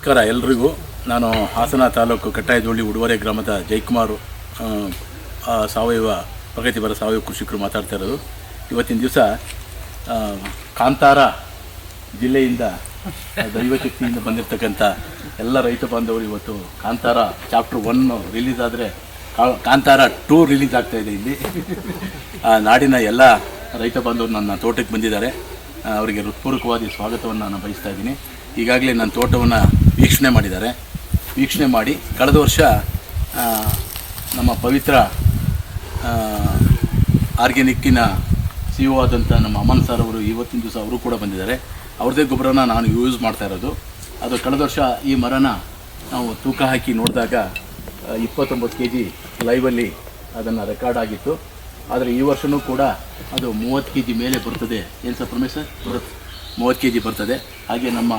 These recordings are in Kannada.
ನಮಸ್ಕಾರ ಎಲ್ರಿಗೂ. ನಾನು ಹಾಸನ ತಾಲೂಕು ಕಟ್ಟಾಯದೊಳ್ಳಿ ಉಡುವರೆ ಗ್ರಾಮದ ಜೈಕುಮಾರ್ ಸಾವಯವ ಪ್ರಗತಿಪರ ಸಾವಯವ ಕೃಷಿಕರು ಮಾತಾಡ್ತಾ ಇರೋದು. ಇವತ್ತಿನ ದಿವಸ ಕಾಂತಾರ ಜಿಲ್ಲೆಯಿಂದ ದೈವಶಕ್ತಿಯಿಂದ ಬಂದಿರತಕ್ಕಂಥ ಎಲ್ಲ ರೈತ ಬಾಂಧವರು ಇವತ್ತು ಕಾಂತಾರ ಚಾಪ್ಟರ್ ಒನ್ ರಿಲೀಸ್ ಆದರೆ ಕಾಂತಾರ ಟೂ ರಿಲೀಸ್ ಆಗ್ತಾ ಇದೆ ಇಲ್ಲಿ. ಆ, ನಾಡಿನ ಎಲ್ಲ ರೈತ ಬಾಂಧವರು ನನ್ನ ತೋಟಕ್ಕೆ ಬಂದಿದ್ದಾರೆ. ಅವರಿಗೆ ಹೃತ್ಪೂರ್ವಕವಾದ ಸ್ವಾಗತವನ್ನು ನಾನು ಬಯಸ್ತಾ ಇದ್ದೀನಿ. ಈಗಾಗಲೇ ನನ್ನ ತೋಟವನ್ನು ವೀಕ್ಷಣೆ ಮಾಡಿದ್ದಾರೆ. ವೀಕ್ಷಣೆ ಮಾಡಿ ಕಳೆದ ವರ್ಷ ನಮ್ಮ ಪವಿತ್ರ ಆರ್ಗ್ಯಾನಿಕ್ಕಿನ ಸಿ ಒ ಆದಂಥ ನಮ್ಮ ಅಮನ್ ಸರ್ ಅವರು ಇವತ್ತಿನ ದಿವಸ ಅವರು ಕೂಡ ಬಂದಿದ್ದಾರೆ. ಅವ್ರದ್ದೇ ಗೊಬ್ಬರನ ನಾನು ಯೂಸ್ ಮಾಡ್ತಾ ಇರೋದು. ಅದು ಕಳೆದ ವರ್ಷ ಈ ಮರನ ನಾವು ತೂಕ ಹಾಕಿ ನೋಡಿದಾಗ ಇಪ್ಪತ್ತೊಂಬತ್ತು ಕೆ ಜಿ ಲೈವಲ್ಲಿ ಅದನ್ನು ರೆಕಾರ್ಡ್ ಆಗಿತ್ತು. ಆದರೆ ಈ ವರ್ಷವೂ ಕೂಡ ಅದು ಮೂವತ್ತು ಕೆ ಜಿ ಮೇಲೆ ಬರ್ತದೆ. ಏನು ಸರ್ ಪರಮೇಶ್ವರ್ ಬರುತ್ತೆ ಮೂವತ್ತು ಕೆ ಜಿ ಬರ್ತದೆ. ಹಾಗೆ ನಮ್ಮ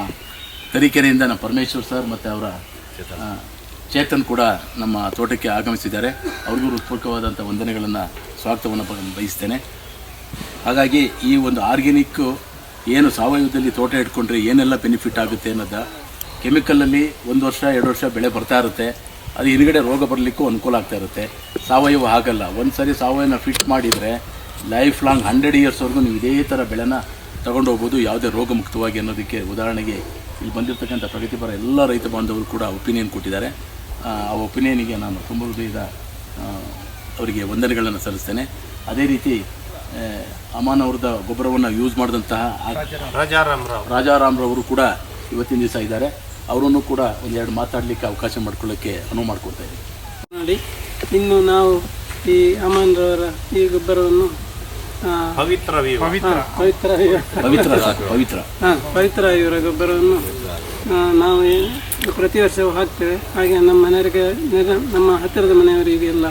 ತರೀಕೆರೆಯಿಂದ ನಮ್ಮ ಪರಮೇಶ್ವರ್ ಸರ್ ಮತ್ತು ಅವರ ಚೇತನ್. ಕೂಡ ನಮ್ಮ ತೋಟಕ್ಕೆ ಆಗಮಿಸಿದ್ದಾರೆ. ಅವ್ರಿಗೂ ಹೃತ್ಪೂರ್ವಕವಾದಂಥ ವಂದನೆಗಳನ್ನು ಸ್ವಾಗತವನ್ನು ಬಯಸ್ತೇನೆ. ಹಾಗಾಗಿ ಈ ಒಂದು ಆರ್ಗ್ಯಾನಿಕ್ಕು ಏನು ಸಾವಯವದಲ್ಲಿ ತೋಟ ಇಟ್ಕೊಂಡ್ರೆ ಏನೆಲ್ಲ ಬೆನಿಫಿಟ್ ಆಗುತ್ತೆ ಅನ್ನೋದ ಕೆಮಿಕಲಲ್ಲಿ ಒಂದು ವರ್ಷ ಎರಡು ವರ್ಷ ಬೆಳೆ ಬರ್ತಾ ಇರುತ್ತೆ. ಅದು ಹಿಂದ್ಗಡೆ ರೋಗ ಬರಲಿಕ್ಕೂ ಅನುಕೂಲ ಆಗ್ತಾ ಇರುತ್ತೆ. ಸಾವಯವ ಆಗಲ್ಲ ಒಂದು ಸಾರಿ ಸಾವಯವನ ಫಿಟ್ ಮಾಡಿದರೆ ಲೈಫ್ ಲಾಂಗ್ ಹಂಡ್ರೆಡ್ ಇಯರ್ಸ್ವರೆಗೂ ನೀವು ಇದೇ ಥರ ಬೆಳೆನ ತಗೊಂಡು ಹೋಗ್ಬೋದು ಯಾವುದೇ ರೋಗ ಮುಕ್ತವಾಗಿ ಅನ್ನೋದಕ್ಕೆ ಉದಾಹರಣೆಗೆ ಇಲ್ಲಿ ಬಂದಿರತಕ್ಕಂಥ ಪ್ರಗತಿಪರ ಎಲ್ಲ ರೈತ ಬಾಂಧವರು ಕೂಡ ಒಪಿನಿಯನ್ ಕೊಟ್ಟಿದ್ದಾರೆ. ಆ ಒಪಿನಿಯನ್ಗೆ ನಾನು ತುಂಬ ಹೃದಯದ ಅವರಿಗೆ ವಂದನೆಗಳನ್ನು ಸಲ್ಲಿಸ್ತೇನೆ. ಅದೇ ರೀತಿ ಅಮಾನ್ ಅವ್ರದ ಗೊಬ್ಬರವನ್ನು ಯೂಸ್ ಮಾಡಿದಂತಹ ರಾಜಾರಾಮ್ರವರು ಕೂಡ ಇವತ್ತಿನ ದಿವಸ ಇದ್ದಾರೆ. ಅವರನ್ನು ಕೂಡ ಒಂದೆರಡು ಮಾತಾಡಲಿಕ್ಕೆ ಅವಕಾಶ ಮಾಡ್ಕೊಳ್ಳೋಕ್ಕೆ ಅನುವು ಮಾಡಿಕೊಡ್ತಾ ಇದ್ದೀನಿ. ನೋಡಿ ಇನ್ನು ನಾವು ಈ ಅಮಾನ್ರವರ ಈ ಗೊಬ್ಬರವನ್ನು ಪವಿತ್ರ ಪವಿತ್ರ. ಪವಿತ್ರ ಪವಿತ್ರ ಹಾ, ಪವಿತ್ರ ಇವರ ಗೊಬ್ಬರವನ್ನು ನಾವು ಪ್ರತಿ ವರ್ಷವೂ ಹಾಕ್ತೇವೆ. ಹಾಗೆ ನಮ್ಮ ಮನೆಯವರಿಗೆ ನಮ್ಮ ಹತ್ತಿರದ ಮನೆಯವರಿಗೆಲ್ಲ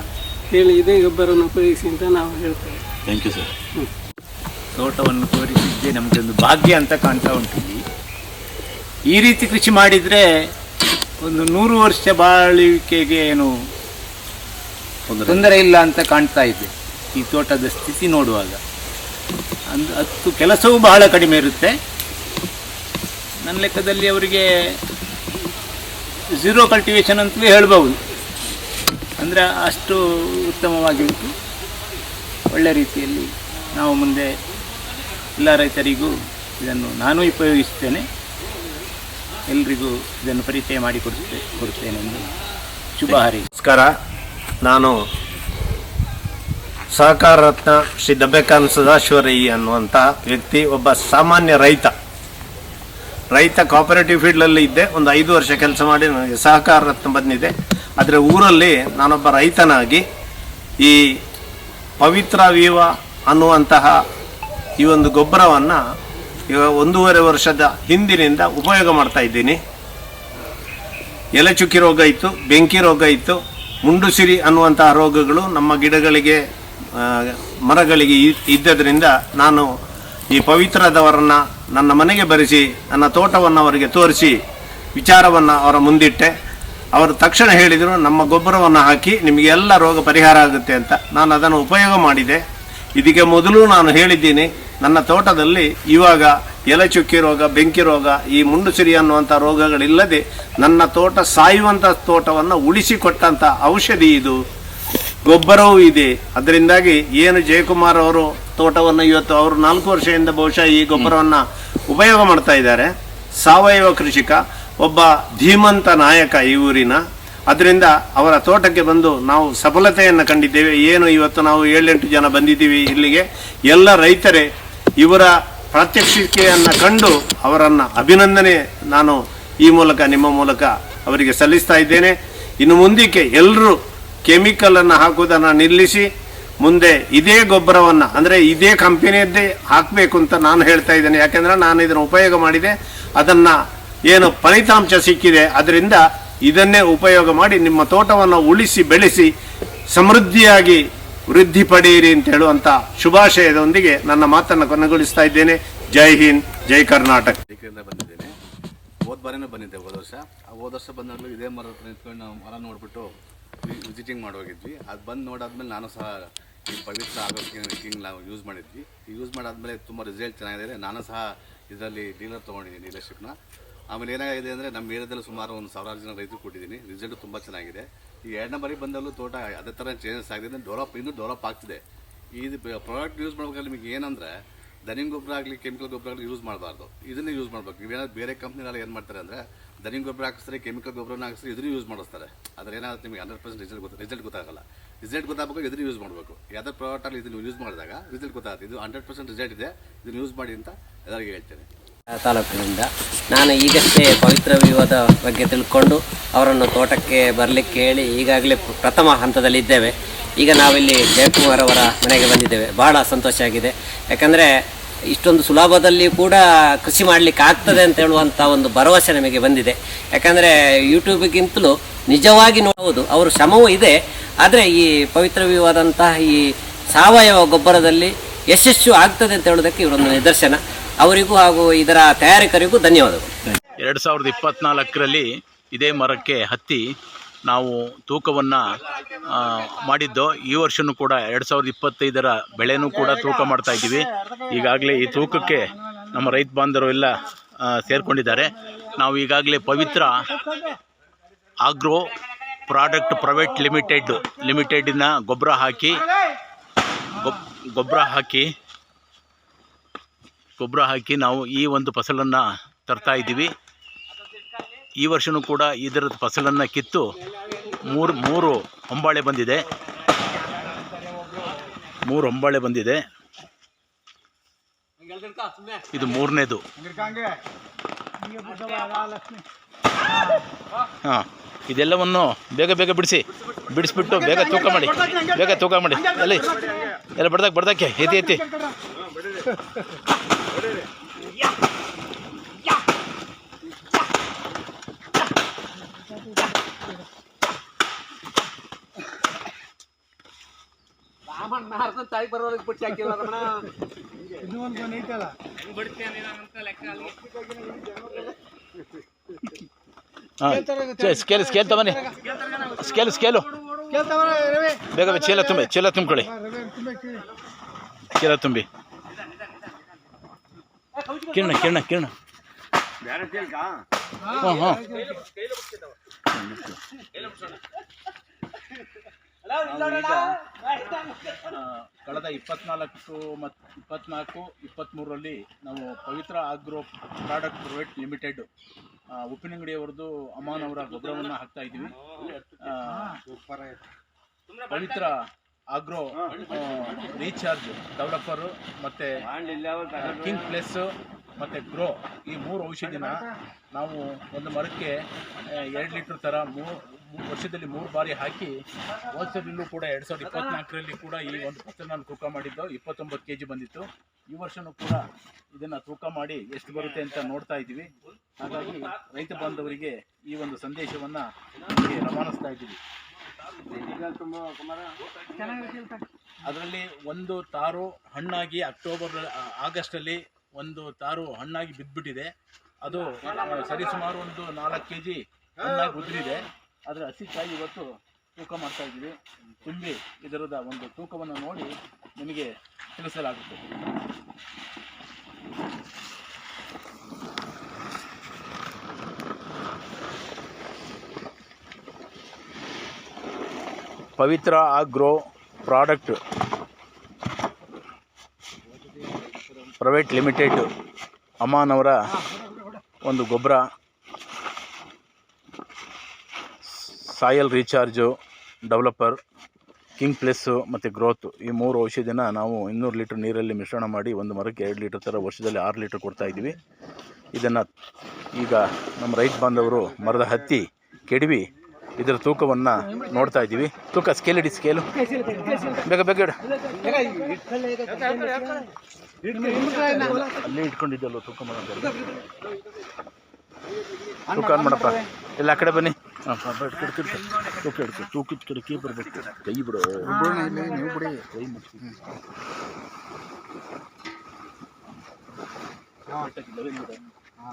ಹೇಳಿ ಇದೇ ಗೊಬ್ಬರವನ್ನು ಉಪಯೋಗಿಸಿ ಅಂತ ನಾವು ಹೇಳ್ತೇವೆ. ಥ್ಯಾಂಕ್ ಯು ಸರ್ ತೋಟವನ್ನು ತೋರಿಸಿದ್ದೆ ನಮಗೊಂದು ಭಾಗ್ಯ ಅಂತ ಕಾಣ್ತಾ ಉಂಟು ಈ ರೀತಿ ಕೃಷಿ ಮಾಡಿದರೆ ಒಂದು ನೂರು ವರ್ಷ ಬಾಳುವಿಕೆಗೆ ಏನು ತೊಂದರೆ ಇಲ್ಲ ಅಂತ ಕಾಣ್ತಾ ಇದೆ. ಈ ತೋಟದ ಸ್ಥಿತಿ ನೋಡುವಾಗ. ಅಂದು ಹತ್ತು ಕೆಲಸವೂ ಬಹಳ ಕಡಿಮೆ ಇರುತ್ತೆ. ನನ್ನ ಲೆಕ್ಕದಲ್ಲಿ ಅವರಿಗೆ ಝೀರೋ ಕಲ್ಟಿವೇಷನ್ ಅಂತಲೂ ಹೇಳ್ಬೋದು ಅಂದರೆ ಅಷ್ಟು ಉತ್ತಮವಾಗಿ ಉಂಟು ಒಳ್ಳೆ ರೀತಿಯಲ್ಲಿ ನಾವು ಮುಂದೆ ಎಲ್ಲ ರೈತರಿಗೂ ಇದನ್ನು ನಾನು ಉಪಯೋಗಿಸ್ತೇನೆ ಎಲ್ರಿಗೂ ಇದನ್ನು ಪರಿಚಯ ಮಾಡಿಕೊಡುತ್ತೆ ಕೊಡುತ್ತೇನೆ ಎಂದು ಶುಭ ಹಾರೈಸಿ ನಮಸ್ಕಾರ. ನಾನು ಸಹಕಾರ ರತ್ನ ಶ್ರೀ ದಬ್ಬೆಕಾನ್ ಸದಾಶಿವರಯ್ಯ ಅನ್ನುವಂಥ ವ್ಯಕ್ತಿ ಒಬ್ಬ ಸಾಮಾನ್ಯ ರೈತ. ರೈತ ಕೋಪರೇಟಿವ್ ಫೀಲ್ಡಲ್ಲಿ ಇದ್ದೆ. ಒಂದು ಐದು ವರ್ಷ ಕೆಲಸ ಮಾಡಿ ನನಗೆ ಸಹಕಾರ ರತ್ನ ಬಂದಿದೆ. ಆದರೆ ಊರಲ್ಲಿ ನಾನೊಬ್ಬ ರೈತನಾಗಿ ಈ ಪವಿತ್ರ ವೀವ ಅನ್ನುವಂತಹ ಈ ಒಂದು ಗೊಬ್ಬರವನ್ನು ಇವಾಗ ಒಂದೂವರೆ ವರ್ಷದ ಹಿಂದಿನಿಂದ ಉಪಯೋಗ ಮಾಡ್ತಾ ಇದ್ದೀನಿ. ಎಲೆ ಚುಕ್ಕಿ ರೋಗ ಇತ್ತು, ಬೆಂಕಿ ರೋಗ ಇತ್ತು, ಮುಂಡುಸಿರಿ ಅನ್ನುವಂತಹ ರೋಗಗಳು ನಮ್ಮ ಗಿಡಗಳಿಗೆ ಮರಗಳಿಗೆ ಇದ್ದದರಿಂದ ನಾನು ಈ ಪವಿತ್ರದವರನ್ನು ನನ್ನ ಮನೆಗೆ ಬರೆಸಿ, ನನ್ನ ತೋಟವನ್ನು ಅವರಿಗೆ ತೋರಿಸಿ, ವಿಚಾರವನ್ನು ಅವರ ಮುಂದಿಟ್ಟೆ. ಅವರು ತಕ್ಷಣ ಹೇಳಿದರು, ನಮ್ಮ ಗೊಬ್ಬರವನ್ನು ಹಾಕಿ ನಿಮಗೆ ಎಲ್ಲ ರೋಗ ಪರಿಹಾರ ಆಗುತ್ತೆ ಅಂತ. ನಾನು ಅದನ್ನು ಉಪಯೋಗ ಮಾಡಿದೆ. ಇದಕ್ಕೆ ಮೊದಲು ನಾನು ಹೇಳಿದ್ದೀನಿ, ನನ್ನ ತೋಟದಲ್ಲಿ ಇವಾಗ ಎಲೆ ಚುಕ್ಕಿ ರೋಗ, ಬೆಂಕಿ ರೋಗ, ಈ ಮುಂಡುಸಿರಿ ಅನ್ನುವಂಥ ರೋಗಗಳಿಲ್ಲದೆ ನನ್ನ ತೋಟ ಸಾಯುವಂಥ ತೋಟವನ್ನು ಉಳಿಸಿಕೊಟ್ಟಂಥ ಔಷಧಿ ಇದು. ಗೊಬ್ಬರವೂ ಇದೆ. ಅದರಿಂದಾಗಿ ಏನು ಜಯಕುಮಾರ್ ಅವರು ತೋಟವನ್ನು ಇವತ್ತು ಅವರು ನಾಲ್ಕು ವರ್ಷದಿಂದ ಬಹುಶಃ ಈ ಗೊಬ್ಬರವನ್ನು ಉಪಯೋಗ ಮಾಡ್ತಾ ಇದ್ದಾರೆ. ಸಾವಯವ ಕೃಷಿಕ, ಒಬ್ಬ ಧೀಮಂತ ನಾಯಕ ಈ ಊರಿನ. ಅದರಿಂದ ಅವರ ತೋಟಕ್ಕೆ ಬಂದು ನಾವು ಸಫಲತೆಯನ್ನು ಕಂಡಿದ್ದೇವೆ. ಏನು ಇವತ್ತು ನಾವು ಏಳೆಂಟು ಜನ ಬಂದಿದ್ದೀವಿ ಇಲ್ಲಿಗೆ. ಎಲ್ಲ ರೈತರೇ, ಇವರ ಪ್ರಾತ್ಯಕ್ಷಿಕೆಯನ್ನು ಕಂಡು ಅವರನ್ನು ಅಭಿನಂದನೆ ನಾನು ಈ ಮೂಲಕ, ನಿಮ್ಮ ಮೂಲಕ ಅವರಿಗೆ ಸಲ್ಲಿಸ್ತಾ ಇದ್ದೇನೆ. ಇನ್ನು ಮುಂದಕ್ಕೆ ಎಲ್ಲರೂ ಕೆಮಿಕಲನ್ನು ಹಾಕುವುದನ್ನು ನಿಲ್ಲಿಸಿ ಮುಂದೆ ಇದೇ ಗೊಬ್ಬರವನ್ನು, ಅಂದರೆ ಇದೇ ಕಂಪನಿಯದ್ದೇ ಹಾಕಬೇಕು ಅಂತ ನಾನು ಹೇಳ್ತಾ ಇದ್ದೇನೆ. ಯಾಕೆಂದರೆ ನಾನು ಇದನ್ನು ಉಪಯೋಗ ಮಾಡಿದೆ. ಅದನ್ನು ಏನು ಫಲಿತಾಂಶ ಸಿಕ್ಕಿದೆ. ಅದರಿಂದ ಇದನ್ನೇ ಉಪಯೋಗ ಮಾಡಿ ನಿಮ್ಮ ತೋಟವನ್ನು ಉಳಿಸಿ, ಬೆಳೆಸಿ, ಸಮೃದ್ಧಿಯಾಗಿ ವೃದ್ಧಿ ಪಡೆಯಿರಿ ಅಂತ ಹೇಳುವಂಥ ಶುಭಾಶಯದೊಂದಿಗೆ ನನ್ನ ಮಾತನ್ನು ಕೊನೆಗೊಳಿಸ್ತಾ ಇದ್ದೇನೆ. ಜೈ ಹಿಂದ್, ಜೈ ಕರ್ನಾಟಕ. ಬಂದಿದ್ದೇನೆ. ಹೋದ ಬಾರಿನೂ ಬಂದಿದ್ದೆ, ಹೋದ ವರ್ಷ. ಹೋದ ವರ್ಷ ಬಂದಾಗಲೂ ಇದೇ ಮರ ನಿಂತ್ಕೊಂಡು ನಾವು ಮರ ನೋಡಿಬಿಟ್ಟು ವಿಸಿಟಿಂಗ್ ಮಾಡೋಗಿದ್ವಿ ಅದು ಬಂದು ನೋಡಾದ್ಮೇಲೆ ನಾನು ಸಹ ಈ ಪವಿತ್ರ ಆರೋಗ್ಯ ಕಿಂಗ್ ನಾವು ಯೂಸ್ ಮಾಡಿದ್ವಿ. ಯೂಸ್ ಮಾಡಾದ್ಮೇಲೆ ತುಂಬ ರಿಸಲ್ಟ್ ಚೆನ್ನಾಗಿದೆ ನಾನು ಸಹ ಇದರಲ್ಲಿ ಡೀಲರ್ ತೊಗೊಂಡಿದ್ದೀನಿ ಡೀಲರ್ಶಿಪ್ನ ಆಮೇಲೆ ಏನಾಗಿದೆ ಅಂದರೆ ನಮ್ಮ ಏರಿಯಾದಲ್ಲಿ ಸುಮಾರು ಒಂದು ಸಾವಿರಾರು ಜನ ರೈತರು ಕೊಟ್ಟಿದ್ದೀನಿ. ರಿಸಲ್ಟ್ ತುಂಬ ಚೆನ್ನಾಗಿದೆ. ಈ ಎರಡನೇ ಬಾರಿ ಬಂದಲ್ಲೂ ತೋಟ ಅದೇ ಥರ ಚೇಂಜಸ್ ಆಗಿದೆ ಡೆವಲಪ್ ಇನ್ನೂ ಡೆವಲಪ್ ಆಗ್ತಿದೆ. ಇದು ಪ್ರಾಡಕ್ಟ್ ಯೂಸ್ ಮಾಡ್ಬೇಕಾದ್ರೆ ನಿಮಗೆ ಏನಂದರೆ ದನಿನ ಗೊಬ್ಬರ ಆಗಲಿ, ಕೆಮಿಕಲ್ ಗೊಬ್ಬರ ಆಗಲಿ ಯೂಸ್ ಮಾಡಬಾರ್ದು. ಇದನ್ನೇ ಯೂಸ್ ಮಾಡಬೇಕು. ನೀವೇನಾದ್ರು ಬೇರೆ ಕಂಪ್ನಿನಲ್ಲಿ ಏನು ಮಾಡ್ತಾರೆ ಅಂದರೆ ದನಿನ ಗೊಬ್ಬರ ಹಾಕಿಸ್ತಾರೆ, ಕೆಮಿಕಲ್ ಗೊಬ್ಬರನ ಹಾಕಿಸ್ತಾರೆ ಇದನ್ನು ಯೂಸ್ ಮಾಡಿಸ್ತಾರೆ. ಅದ್ರ ಏನಾಗುತ್ತೆ ನಿಮಗೆ ಹಂಡ್ರೆಡ್ ಪರ್ಸೆಂಟ್ ರಿಸಲ್ಟ್ ಗೊತ್ತ ರಿಸಲ್ಟ್ ಗೊತ್ತಾಗಲ್ಲ. ರಿಸಲ್ಟ್ ಗೊತ್ತಾಗಬೇಕು ಇದನ್ನು ಯೂಸ್ ಮಾಡಬೇಕು. ಯಾವುದೇ ಪ್ರಾಡಕ್ಟಲ್ಲಿ ಇದನ್ನು ಯೂಸ್ ಮಾಡಿದಾಗ ರಿಸಲ್ಟ್ ಗೊತ್ತಾಗುತ್ತೆ. ಇದು ಹಂಡ್ರೆಡ್ ಪರ್ಸೆಂಟ್ ರಿಸಲ್ಟ್ ಇದೆ, ಇದನ್ನು ಯೂಸ್ ಮಾಡಿ ಅಂತ ಎಲ್ಲರಿಗೂ ಹೇಳ್ತೇನೆ. ತಾಲೂಕಿನಿಂದ ನಾನು ಈಗಷ್ಟೇ ಪವಿತ್ರ ವಿವಾದ ಬಗ್ಗೆ ತಿಳ್ಕೊಂಡು ಅವರನ್ನು ತೋಟಕ್ಕೆ ಬರಲಿಕ್ಕೆ ಹೇಳಿ ಈಗಾಗಲೇ ಪ್ರಥಮ ಹಂತದಲ್ಲಿದ್ದೇವೆ. ಈಗ ನಾವಿಲ್ಲಿ ಜಯಕುಮಾರ್ ಅವರ ಮನೆಗೆ ಬಂದಿದ್ದೇವೆ. ಬಹಳ ಸಂತೋಷ ಆಗಿದೆ. ಯಾಕಂದರೆ ಇಷ್ಟೊಂದು ಸುಲಭದಲ್ಲಿ ಕೂಡ ಕೃಷಿ ಮಾಡಲಿಕ್ಕೆ ಆಗ್ತದೆ ಅಂತ ಹೇಳುವಂಥ ಒಂದು ಭರವಸೆ ನಮಗೆ ಬಂದಿದೆ. ಯಾಕಂದರೆ ಯೂಟ್ಯೂಬ್ಗಿಂತಲೂ ನಿಜವಾಗಿ ನೋಡುವುದು ಅವರ ಶ್ರಮವೂ ಇದೆ. ಆದರೆ ಈ ಪವಿತ್ರ ವಿವಾದಂತಹ ಈ ಸಾವಯವ ಗೊಬ್ಬರದಲ್ಲಿ ಯಶಸ್ಸು ಆಗ್ತದೆ ಅಂತ ಹೇಳೋದಕ್ಕೆ ಇವರೊಂದು ನಿದರ್ಶನ. ಅವರಿಗೂ ಹಾಗೂ ಇದರ ತಯಾರಕರಿಗೂ ಧನ್ಯವಾದಗಳು. ಎರಡು ಸಾವಿರದ ಇಪ್ಪತ್ನಾಲ್ಕರಲ್ಲಿ ಇದೇ ಮರಕ್ಕೆ ಹತ್ತಿ ನಾವು ತೂಕವನ್ನು ಮಾಡಿದ್ದು, ಈ ವರ್ಷನೂ ಕೂಡ ಎರಡು ಸಾವಿರದ ಇಪ್ಪತ್ತೈದರ ಬೆಳೆನೂ ಕೂಡ ತೂಕ ಮಾಡ್ತಾ ಇದ್ದೀವಿ. ಈಗಾಗಲೇ ಈ ತೂಕಕ್ಕೆ ನಮ್ಮ ರೈತ ಬಾಂಧವರು ಎಲ್ಲ ಸೇರಿಕೊಂಡಿದ್ದಾರೆ. ನಾವು ಈಗಾಗಲೇ Pavitra agro product private limited, ಲಿಮಿಟೆಡಿನ ಗೊಬ್ಬರ ಹಾಕಿ, ಗೊಬ್, ಗೊಬ್ಬರ ಹಾಕಿ ಗೊಬ್ಬರ ಹಾಕಿ ನಾವು ಈ ಒಂದು ಫಸಲನ್ನು ತರ್ತಾ ಇದ್ದೀವಿ. ಈ ವರ್ಷವೂ ಕೂಡ ಇದರ ಫಸಲನ್ನು ಕಿತ್ತು ಮೂರು ಮೂರು ಹೊಂಬಾಳೆ ಬಂದಿದೆ. ಮೂರು ಹೊಂಬಾಳೆ ಬಂದಿದೆ. ಇದು ಮೂರನೇದು. ಹಾಂ, ಇದೆಲ್ಲವನ್ನು ಬೇಗ ಬೇಗ ಬಿಡಿಸಿ. ಬಿಡಿಸ್ಬಿಟ್ಟು ಬೇಗ ತೂಕ ಮಾಡಿ. ಬೇಗ ತೂಕ ಮಾಡಿ. ಅಲ್ಲಿ, ಎಲ್ಲ ಬಡ್ದಕ್ಕೆ ಬಡ್ದಕ್ಕೆ, ಎತ್ತಿ ಎತ್ತಿ. ಹಾಂ ಸ್ಕೇಲ್ ಸ್ಕೇಲ್ ತಗೊಂಡಿ ಸ್ಕೇಲ್ ಸ್ಕೇಲು ಬೇಗ ಚೀಲ ತುಂಬಿ ಚೀಲ ತುಂಬಿಕೊಳ್ಳಿ. ಚೀಲ ತುಂಬಿ. ಕಿರಣ ಕಿರಣ ಕಿರಣ. ಹ್ಞೂ ಹಾಂ ಕಳೆದ ಇಪ್ಪತ್ನಾಲ್ಕು ಮತ್ತು ಇಪ್ಪತ್ನಾಲ್ಕು ಇಪ್ಪತ್ತ್ಮೂರರಲ್ಲಿ ನಾವು Pavitra agro product private limited ಉಪ್ಪಿನಂಗಡಿಯವರದ್ದು Aman ಅವರ ಗೊಬ್ಬರವನ್ನು ಹಾಕ್ತಾ ಇದ್ದೀವಿ. ಪವಿತ್ರ ಆಗ್ರೋ ರೀಚಾರ್ಜ್ ಡೆವಲಪರು ಮತ್ತು ಕಿಂಗ್ ಪ್ಲಸ್ ಮತ್ತು ಗ್ರೋ ಈ ಮೂರು ಔಷಧಿನ ನಾವು ಒಂದು ಮರಕ್ಕೆ ಎರಡು ಲೀಟ್ರ್ ಥರ ಮೂರು ವರ್ಷದಲ್ಲಿ ಮೂರು ಬಾರಿ ಹಾಕಿ ವರ್ಷದಲ್ಲೂ ಕೂಡ ಎರಡು ಸಾವಿರದ ಇಪ್ಪತ್ತ್ನಾಲ್ಕರಲ್ಲಿ ಕೂಡ ಈ ಒಂದು ಫಸಲು ನಾನು ತೂಕ ಮಾಡಿದ್ದು ಇಪ್ಪತ್ತೊಂಬತ್ತು ಕೆ ಜಿ ಬಂದಿತ್ತು. ಈ ವರ್ಷವೂ ಕೂಡ ಇದನ್ನು ತೂಕ ಮಾಡಿ ಎಷ್ಟು ಬರುತ್ತೆ ಅಂತ ನೋಡ್ತಾ ಇದ್ದೀವಿ. ಹಾಗಾಗಿ ರೈತ ಬಾಂಧವರಿಗೆ ಈ ಒಂದು ಸಂದೇಶವನ್ನು ರವಾನಿಸ್ತಾ ಇದ್ದೀವಿ. ಅದರಲ್ಲಿ ಒಂದು ತಾರು ಹಣ್ಣಾಗಿ ಅಕ್ಟೋಬರ್ ಆಗಸ್ಟಲ್ಲಿ ಒಂದು ತಾರು ಹಣ್ಣಾಗಿ ಬಿದ್ದುಬಿಟ್ಟಿದೆ ಅದು ಸರಿಸುಮಾರು ಒಂದು ನಾಲ್ಕು ಕೆ ಜಿ ಹಣ್ಣಾಗಿ ಉದುರಿದೆ. ಅದರ ಹಸಿಕಾಯಿ ಇವತ್ತು ತೂಕ ಮಾಡ್ತಾ ಇದ್ದೀವಿ. ತುಂಬಿ ಇದರದ ಒಂದು ತೂಕವನ್ನು ನೋಡಿ ನಿಮಗೆ ತಿಳಿಸಲಾಗುತ್ತೆ. Pavitra agro product. Private limited ಅಮ್ಮನವರ ಒಂದು ಗೊಬ್ಬರ, soil recharge, developer, king place ಮತ್ತು ಗ್ರೋತ್ ಈ ಮೂರು ಔಷಧಿನ ನಾವು ಇನ್ನೂರು ಲೀಟ್ರ್ ನೀರಲ್ಲಿ ಮಿಶ್ರಣ ಮಾಡಿ ಒಂದು ಮರಕ್ಕೆ ಎರಡು ಲೀಟ್ರ್ ಥರ ವರ್ಷದಲ್ಲಿ ಆರು ಲೀಟ್ರ್ ಕೊಡ್ತಾ ಇದ್ದೀವಿ. ಇದನ್ನು ಈಗ ನಮ್ಮ ರೈತ ಬಾಂಧವರು ಮರದ ಹತ್ತಿ ಕೆಡವಿ ಇದರ ತೂಕವನ್ನು ನೋಡ್ತಾ ಇದ್ದೀವಿ. ತೂಕ ಸ್ಕೇಲ್ ಇಡಿ ಸ್ಕೇಲು ಬೇಗ ಬೇಗ ಇಡು. ಅಲ್ಲೇ ಇಟ್ಕೊಂಡಿದ್ದಲ್ಲ ತೂಕ ಮಾಡೋದು ತೂಕ ಆನ್ ಮಾಡಪ್ಪ. ಎಲ್ಲ ಆ ಕಡೆ ಬನ್ನಿ. ಹಾಂ ತೂಕ ಹಿಡ್ಕೊ ತೂಕದ ಕಡೆಗೆ ಬರ್ಬೇಕು. ಕೈ ಬಿಡು. ನೀವು ಬಿಡಿ ಕೈ ಮುಚ್ಚಿ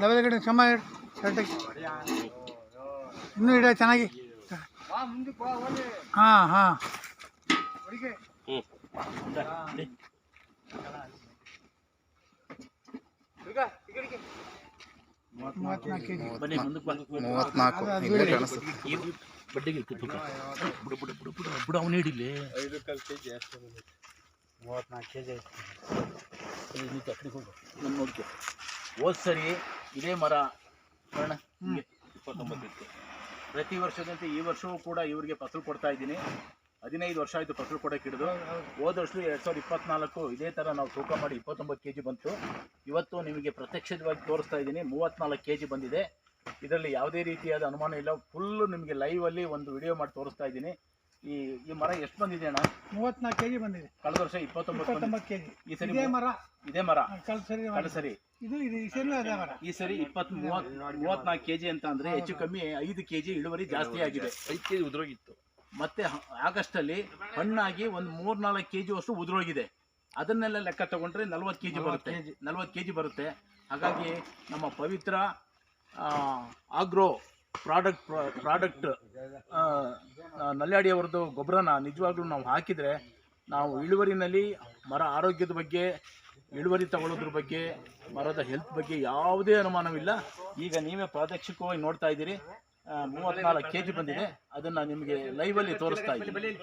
ಲೆವೆಲ್ ಕಡೆ ಶ್ರಮ ಕರೆಕ್ಟಾಗಿ ಇನ್ನೂ ಇಡ, ಚೆನ್ನಾಗಿ. ಹಾಂ ಹಾ. ಮೂವತ್ನಾಲ್ಕು ಕೆ ಜಿ ಇಲ್ಲೇ ಕಾಣಿಸ್ತದೆ ಬಡ್ಡಿಗೆ ಬಿಡು ಬಿಡು ಬಿಡು ಬಿಡು ಬಿಡು ಅವನು ಹಿಡಿಲಿ ಮೂವತ್ನಾಲ್ಕು ಕೆ ಜಿ ತಕ್ಕಡಿ ಹೋಗು. ನಾನು ನೋಡ್ಕೊ. ಹೋದ್ ಸರಿ ಇದೇ ಮರ. ಕಾರಣ ಹಿಂಗೆ ಇಪ್ಪತ್ತೊಂಬತ್ತಿತ್ತು ಪ್ರತಿ ವರ್ಷದಂತೆ ಈ ವರ್ಷವೂ ಕೂಡ ಇವರಿಗೆ ಫಸಲು ಕೊಡ್ತಾ ಇದ್ದೀನಿ. ಹದಿನೈದು ವರ್ಷ ಆಯಿತು ಫಸಲು ಕೊಡೋಕೆ ಹಿಡಿದು. ಹೋದ ವರ್ಷ ಎರಡು ಸಾವಿರದ ಇಪ್ಪತ್ನಾಲ್ಕು ಇದೇ ಥರ ನಾವು ತೂಕ ಮಾಡಿ ಇಪ್ಪತ್ತೊಂಬತ್ತು ಕೆ ಜಿ ಬಂತು. ಇವತ್ತು ನಿಮಗೆ ಪ್ರತ್ಯಕ್ಷವಾಗಿ ತೋರಿಸ್ತಾ ಇದ್ದೀನಿ. ಮೂವತ್ತ್ನಾಲ್ಕು ಕೆ ಬಂದಿದೆ. ಇದರಲ್ಲಿ ಯಾವುದೇ ರೀತಿಯಾದ ಅನುಮಾನ ಇಲ್ಲ. ಫುಲ್ಲು ನಿಮಗೆ ಲೈವಲ್ಲಿ ಒಂದು ವಿಡಿಯೋ ಮಾಡಿ ತೋರಿಸ್ತಾ ಇದ್ದೀನಿ. ಈ ಈ ಮರ ಎಷ್ಟು ಬಂದಿದೆ ಅಣ್ಣ? ಮೂವತ್ನಾಲ್ಕು ಕೆಜಿ ಬಂದಿದೆ. ಕಳೆದ ವರ್ಷ ಇಪ್ಪತ್ತೊಂಬತ್ತು ಕೆಜಿ. ಈ ಸರಿ ಇದೇ ಮರ. ಇದೇ ಮರ. ಕಲ್ ಸರಿ ಕಳೆದ ಸರಿ. ಇದು ಇದು ಈ ಸರಿ ಅದೇ ಮರ. ಈ ಸರಿ ಇಪ್ಪತ್ತ್ ಮೂವತ್ ಮೂವತ್ನಾಲ್ಕು ಕೆಜಿ ಅಂತ ಅಂದ್ರೆ ಹೆಚ್ಚು ಕಮ್ಮಿ ಐದು ಕೆಜಿ ಇಳುವರಿ ಜಾಸ್ತಿ ಆಗಿದೆ. ಐದು ಕೆಜಿ ಉದುರೋಗಿತ್ತು. ಮತ್ತೆ ಆಗಸ್ಟ್ ಅಲ್ಲಿ ಹಣ್ಣಾಗಿ ಒಂದು ಮೂರ್ನಾಲ್ಕು ಕೆಜಿ ಅಷ್ಟು ಉದುರೋಗಿದೆ. ಅದನ್ನೆಲ್ಲ ಲೆಕ್ಕ ತಗೊಂಡ್ರೆ ನಲ್ವತ್ತು ಕೆಜಿ ಬರುತ್ತೆ. ನಲ್ವತ್ತು ಕೆಜಿ ಬರುತ್ತೆ. ಹಾಗಾಗಿ ನಮ್ಮ Pavitra agro product product Nalyadi ಅವರದ್ದು ಗೊಬ್ಬರನ ನಿಜವಾಗ್ಲೂ ನಾವು ಹಾಕಿದರೆ ನಾವು ಇಳುವರಿನಲ್ಲಿ ಮರ ಆರೋಗ್ಯದ ಬಗ್ಗೆ, ಇಳುವರಿ ತಗೊಳ್ಳೋದ್ರ ಬಗ್ಗೆ, ಮರದ ಹೆಲ್ತ್ ಬಗ್ಗೆ ಯಾವುದೇ ಅನುಮಾನವಿಲ್ಲ. ಈಗ ನೀವೇ ಪ್ರಾತ್ಯಕ್ಷಿಕವಾಗಿ ನೋಡ್ತಾ ಇದ್ದೀರಿ. ಮೂವತ್ನಾಲ್ಕು ಕೆ ಜಿ ಬಂದಿದೆ. ಅದನ್ನು ನಿಮಗೆ ಲೈವಲ್ಲಿ ತೋರಿಸ್ತಾ ಇದ್ದೀನಿ.